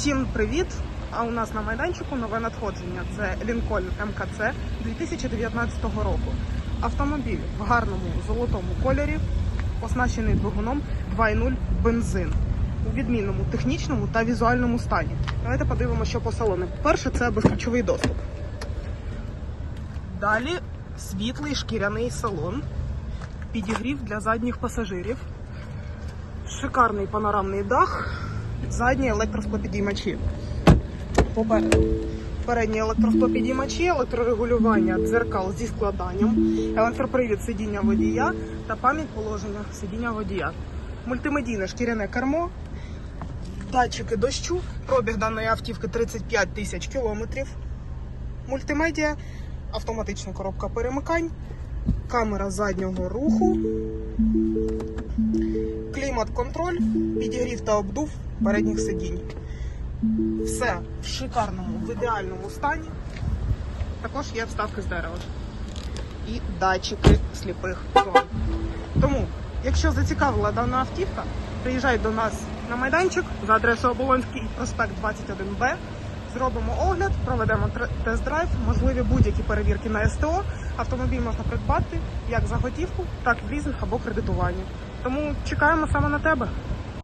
Всім привіт! А у нас на майданчику нове надходження. Це Lincoln МКЦ 2019 року. Автомобіль в гарному золотому кольорі, оснащений двигуном 2.0 бензин у відмінному технічному та візуальному стані. Давайте подивимося, що по салону. Перше, це безключовий доступ. Далі світлий шкіряний салон, підігрів для задніх пасажирів, шикарний панорамний дах, задні електросклопідіймачі. Попереду передні електросклопідіймачі, електрорегулювання дзеркал зі складанням, електропривід сидіння водія та пам'ять положення сидіння водія. Мультимедійне шкіряне кермо, датчики дощу, пробіг даної автівки 35 тисяч кілометрів. Мультимедіа, автоматична коробка перемикань, камера заднього руху, клімат-контроль, підігрів та обдув передніх сидінь. Все в шикарному, в ідеальному стані. Також є вставки з дерева. І датчики сліпих зон. Тому, якщо зацікавила дана автівка, приїжджай до нас на майданчик за адресою Оболонський проспект 21Б. Зробимо огляд, проведемо тест-драйв, можливі будь-які перевірки на СТО. Автомобіль можна придбати як за готівку, так і в лізинг або кредитування. Тому чекаємо саме на тебе.